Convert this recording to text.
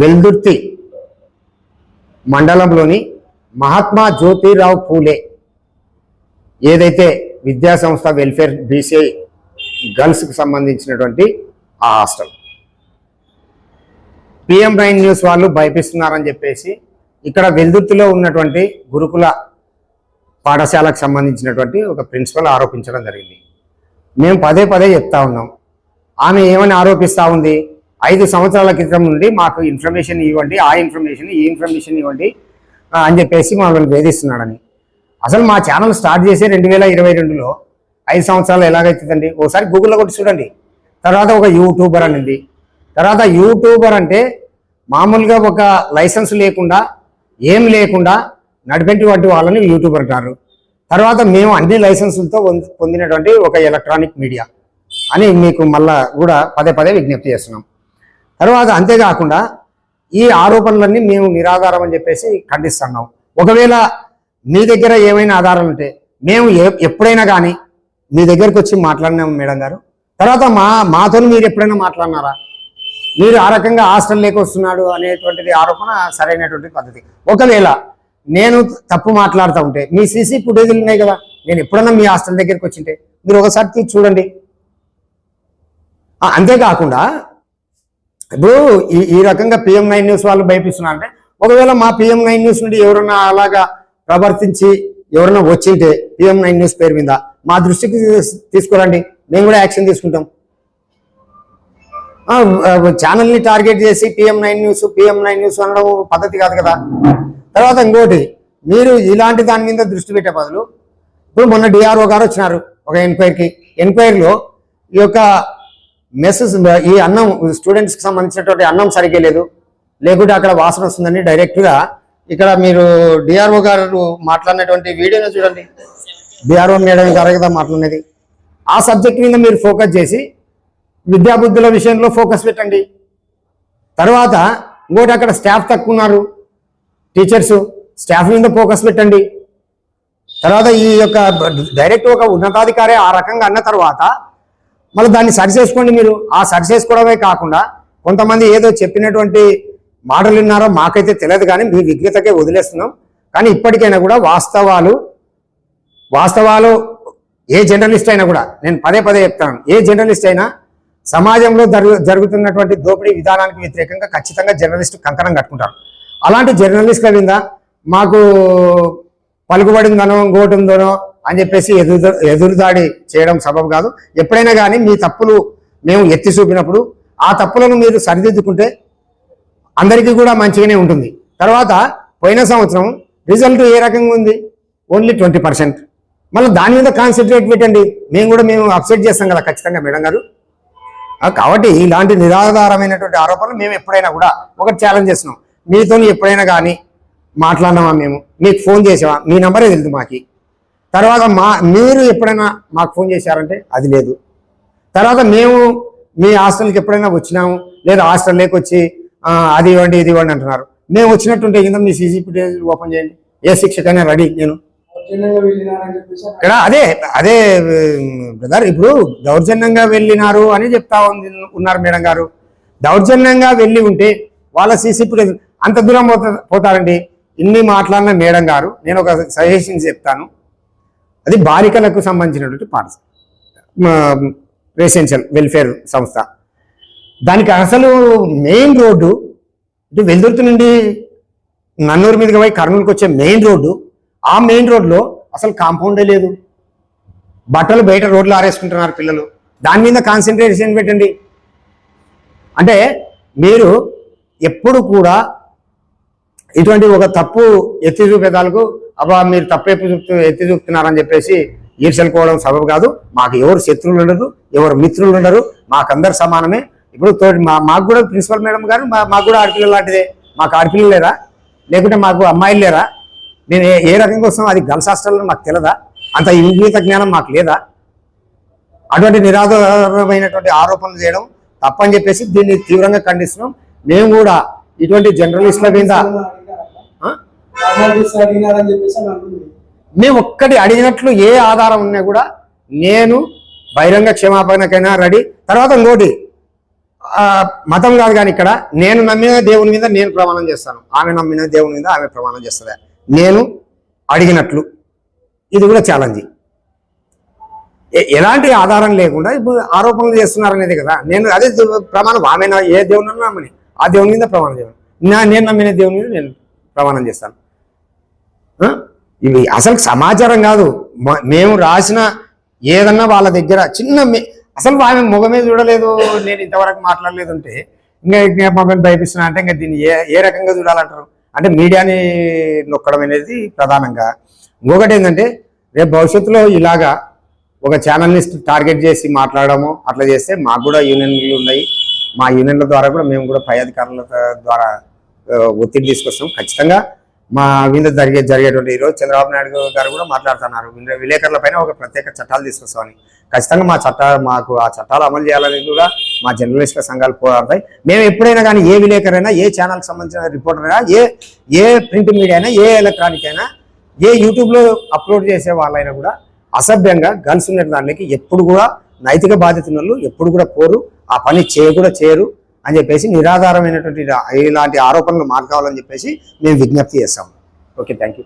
వెల్దుర్తి మండలంలోని మహాత్మా జ్యోతిరావు పూలే ఏదైతే విద్యా సంస్థ వెల్ఫేర్ బీసీ గర్ల్స్కి సంబంధించినటువంటి ఆ హాస్టల్. పిఎం నైన్ న్యూస్ వాళ్ళు భయపిస్తున్నారని చెప్పేసి ఇక్కడ వెల్దుర్తిలో ఉన్నటువంటి గురుకుల పాఠశాలకు సంబంధించినటువంటి ఒక ప్రిన్సిపల్ ఆరోపించడం జరిగింది. మేము పదే పదే చెప్తా ఉన్నాం. ఆమె ఏమని ఆరోపిస్తూ ఉంది? ఐదు సంవత్సరాల క్రితం నుండి మాకు ఇన్ఫర్మేషన్ ఇవ్వండి ఆ ఇన్ఫర్మేషన్ ఈ ఇన్ఫర్మేషన్ ఇవ్వండి అని చెప్పేసి మమ్మల్ని వేధిస్తున్నాడని. అసలు మా ఛానల్ స్టార్ట్ చేసే రెండు వేల ఇరవై రెండులో ఐదు సంవత్సరాలు ఎలాగైతుందండి? ఒకసారి గూగుల్లో కొట్టి చూడండి. తర్వాత ఒక యూట్యూబర్ అనింది. తర్వాత యూట్యూబర్ అంటే మామూలుగా ఒక లైసెన్స్ లేకుండా ఏం లేకుండా నడిపేటువంటి వాళ్ళని యూట్యూబర్ అంటారు. తర్వాత మేము అన్ని లైసెన్సులతో పొందినటువంటి ఒక ఎలక్ట్రానిక్ మీడియా అని మీకు మళ్ళా కూడా పదే పదే విజ్ఞప్తి చేస్తున్నాం. తర్వాత అంతేకాకుండా ఈ ఆరోపణలన్నీ మేము నిరాధారం అని చెప్పేసి ఖండిస్తున్నాం. ఒకవేళ మీ దగ్గర ఏమైనా ఆధారాలు ఉంటే మేము ఏ- ఎప్పుడైనా కానీ మీ దగ్గరకు వచ్చి మాట్లాడినాం మేడం గారు. తర్వాత మా మాతో మీరు ఎప్పుడైనా మాట్లాడినారా? మీరు ఆ రకంగా హాస్టల్ లేక వస్తున్నాడు అనేటువంటిది ఆరోపణ సరైనటువంటి పద్ధతి. ఒకవేళ నేను తప్పు మాట్లాడుతూ ఉంటే మీ సీసీ ఫుటేజీలు ఉన్నాయి కదా నేను ఎప్పుడన్నా మీ హాస్టల్ దగ్గరికి వచ్చింటే మీరు ఒకసారి చూడండి. అంతేకాకుండా ఇప్పుడు ఈ ఈ రకంగా పిఎం నైన్ న్యూస్ వాళ్ళు భయపిస్తున్నారు అంటే ఒకవేళ మా పిఎం నైన్ న్యూస్ నుండి ఎవరన్నా అలాగా ప్రవర్తించి ఎవరన్నా వచ్చింటే పిఎం నైన్ న్యూస్ పేరు మీద మా దృష్టికి తీసుకురండి. మేము కూడా యాక్షన్ తీసుకుంటాం. ఛానల్ని టార్గెట్ చేసి PM nine news PM nine news అనడం పద్ధతి కాదు కదా. తర్వాత ఇంకోటి మీరు ఇలాంటి దాని మీద దృష్టి పెట్టే బదులు ఇప్పుడు మొన్న డిఆర్ఓ గారు వచ్చినారు ఒక ఎంక్వైరీకి ఎంక్వైరీలో ఈ యొక్క మెస్సెస్ ఈ అన్నం స్టూడెంట్స్కి సంబంధించినటువంటి అన్నం సరిగ్గా లేదు. లేకుంటే అక్కడ వాసన వస్తుందని డైరెక్ట్గా ఇక్కడ మీరు డిఆర్ఓ గారు మాట్లాడినటువంటి వీడియోని చూడండి. డిఆర్ఓ మేడం గారు కదా మాట్లాడినది. ఆ సబ్జెక్ట్ మీద మీరు ఫోకస్ చేసి విద్యాబుద్ధుల విషయంలో ఫోకస్ పెట్టండి. తర్వాత ఇంకోటి అక్కడ స్టాఫ్ తక్కువ ఉన్నారు. టీచర్స్ స్టాఫ్ మీద ఫోకస్ పెట్టండి. తర్వాత ఈ యొక్క డైరెక్ట్ ఒక ఉన్నతాధికారి ఆ రకంగా అన్న తర్వాత మళ్ళీ దాన్ని సరి చేసుకోండి మీరు. ఆ సరి చేసుకోవడమే కాకుండా కొంతమంది ఏదో చెప్పినటువంటి మాటలు విన్నారో మాకైతే తెలియదు కానీ మీ విజ్ఞతకే వదిలేస్తున్నాం. కానీ ఇప్పటికైనా కూడా వాస్తవాలు వాస్తవాలు ఏ జర్నలిస్ట్ అయినా కూడా నేను పదే పదే చెప్తాను. ఏ జర్నలిస్ట్ అయినా సమాజంలో జరుగు జరుగుతున్నటువంటి దోపిడీ విధానానికి వ్యతిరేకంగా ఖచ్చితంగా జర్నలిస్ట్ కంకణం కట్టుకుంటారు. అలాంటి జర్నలిస్టుల మీద మాకు పలుకుబడిందనో ఇంకోటి అని చెప్పేసి ఎదురు ఎదురుదాడి చేయడం సబబు కాదు. ఎప్పుడైనా కానీ మీ తప్పులు మేము ఎత్తి చూపినప్పుడు ఆ తప్పులను మీరు సరిదిద్దుకుంటే అందరికీ కూడా మంచిగానే ఉంటుంది. తర్వాత పోయిన సంవత్సరం రిజల్ట్ ఏ రకంగా ఉంది? Only twenty percent. మళ్ళీ దాని మీద కాన్సన్ట్రేట్ పెట్టండి. మేము కూడా మేము అప్సెట్ చేస్తాం కదా ఖచ్చితంగా మేడం గారు. కాబట్టి ఇలాంటి నిరాధారమైనటువంటి ఆరోపణలు మేము ఎప్పుడైనా కూడా ఒకటి ఛాలెంజ్ చేస్తున్నాం మీతో ఎప్పుడైనా కానీ మాట్లాడినామా మేము? మీకు ఫోన్ చేసామా? మీ నంబరే తెలుదు మాకు. తర్వాత మా మీరు ఎప్పుడైనా మాకు ఫోన్ చేశారంటే అది లేదు. తర్వాత మేము మీ హాస్టల్కి ఎప్పుడైనా వచ్చినాము లేదా హాస్టల్ లేకొచ్చి అది ఇవ్వండి ఇది ఇవ్వండి అంటున్నారు. మేము వచ్చినట్టుంటే కింద మీ సీసీ ఫుటేజ్ ఓపెన్ చేయండి. ఏ శిక్షకైనా రెడీ నేను. ఇక్కడ అదే అదే బ్రదర్ ఇప్పుడు దౌర్జన్యంగా వెళ్ళినారు అని చెప్తా ఉంది ఉన్నారు మేడం గారు. దౌర్జన్యంగా వెళ్ళి ఉంటే వాళ్ళ సీసీ ఫుటేజ్ అంత దూరం పోతా పోతారండి. ఇన్ని మాట్లాడిన మేడం గారు నేను ఒక సజెషన్ చెప్తాను. అది బాలికలకు సంబంధించినటువంటి పాఠశాల. రెసిడెన్షియల్ వెల్ఫేర్ సంస్థ. దానికి అసలు మెయిన్ రోడ్డు ఇటు వెల్దుర్తి నుండి నన్నూరు మీదుగా పోయి కర్నూలుకి వచ్చే మెయిన్ రోడ్డు ఆ మెయిన్ రోడ్లో అసలు కాంపౌండే లేదు. బట్టలు బయట రోడ్లు ఆరేసుకుంటున్నారు పిల్లలు. దాని మీద కాన్సన్ట్రేషన్ పెట్టండి. అంటే మీరు ఎప్పుడు కూడా ఇటువంటి ఒక తప్పు ఎత్తి చూపేదాలకు అబ్బా మీరు తప్పు ఎత్తి చూపుతూ ఎత్తి చూపుతున్నారని చెప్పేసి ఈర్షలుకోవడం సబబు కాదు. మాకు ఎవరు శత్రువులు ఉండరు ఎవరు మిత్రులు ఉండరు. మాకందరు సమానమే. ఇప్పుడు తోటి మా మాకు కూడా ప్రిన్సిపల్ మేడం గారు మా మాకు కూడా ఆడపిల్లలు లాంటిదే. మాకు ఆడపిల్లలు లేరా? లేకుంటే మాకు అమ్మాయిలు లేరా? నేను ఏ రకంగా వస్తాం అది గర్ల్స్ హాస్టల్లో మాకు తెలదా? అంత ఇంగిత జ్ఞానం మాకు లేదా? అటువంటి నిరాధారమైనటువంటి ఆరోపణలు చేయడం తప్పని చెప్పేసి దీన్ని తీవ్రంగా ఖండిస్తున్నాం. మేము కూడా ఇటువంటి జర్నలిస్టుల మీద అడిగినారని చెప్పేసి అని మేము ఒక్కటి అడిగినట్లు ఏ ఆధారం ఉన్నా కూడా నేను బహిరంగ క్షమాపణకైనా రెడీ. తర్వాత ఇంకోటి ఆ, మతం కాదు కానీ ఇక్కడ నేను నమ్మిన దేవుని మీద నేను ప్రమాణం చేస్తాను. ఆమె నమ్మిన దేవుని మీద ఆమె ప్రమాణం చేస్తుంది? నేను అడిగినట్లు. ఇది కూడా ఛాలెంజ్ ఎలాంటి ఆధారం లేకుండా ఇప్పుడు ఆరోపణలు చేస్తున్నారనేది కదా. నేను అదే ప్రమాణం ఆమె ఏ దేవుని నమ్మని ఆ దేవుని మీద ప్రమాణం చేయను. నా నేను నమ్మిన దేవుని మీద నేను ప్రమాణం చేస్తాను. ఇవి అసలు సమాచారం కాదు. మ- మేము రాసిన ఏదన్నా వాళ్ళ దగ్గర చిన్న అసలు ఆమె ముఖమే చూడలేదు. నేను ఇంతవరకు మాట్లాడలేదు అంటే ఇంకా ఇంకా మమ్మల్ని భయపిస్తున్నా అంటే ఇంకా దీన్ని ఏ ఏ రకంగా చూడాలంటారు? అంటే మీడియాని నొక్కడం అనేది ప్రధానంగా. ఇంకొకటి ఏంటంటే రేపు భవిష్యత్తులో ఇలాగా ఒక ఛానల్ని టార్గెట్ చేసి మాట్లాడము అట్లా చేస్తే మాకు కూడా యూనియన్లు ఉన్నాయి. మా యూనియన్ల ద్వారా కూడా మేము కూడా పై అధికారుల ద్వారా ఒత్తిడి తీసుకొస్తాం. ఖచ్చితంగా మా విందు జరిగే జరిగేటువంటి ఈరోజు చంద్రబాబు నాయుడు గారు కూడా మాట్లాడుతున్నారు. విలే- విలేకరుల పైన ఒక ప్రత్యేక చట్టాలు తీసుకొస్తామని ఖచ్చితంగా మా చట్ట మాకు ఆ చట్టాలు అమలు చేయాలని కూడా మా జర్నలిస్టుల సంఘాలు పోరాడతాయి. మేము ఎప్పుడైనా కానీ ఏ విలేకరైనా ఏ ఛానల్కి సంబంధించిన రిపోర్టర్ అయినా ఏ ఏ ప్రింట్ మీడియా అయినా ఏ ఎలక్ట్రానిక్ అయినా ఏ యూట్యూబ్లో అప్లోడ్ చేసే వాళ్ళైనా కూడా అసభ్యంగా గన్స్ ఉన్న దానికి ఎప్పుడు కూడా నైతిక బాధ్యత ఎప్పుడు కూడా పోరు. ఆ పని చేయ కూడా చేయరు. అని చెప్పేసి నిరాధారమైనటువంటి ఇలాంటి ఆరోపణలు మానుకోవాలని చెప్పేసి మేము విజ్ఞప్తి చేస్తాం. Okay thank you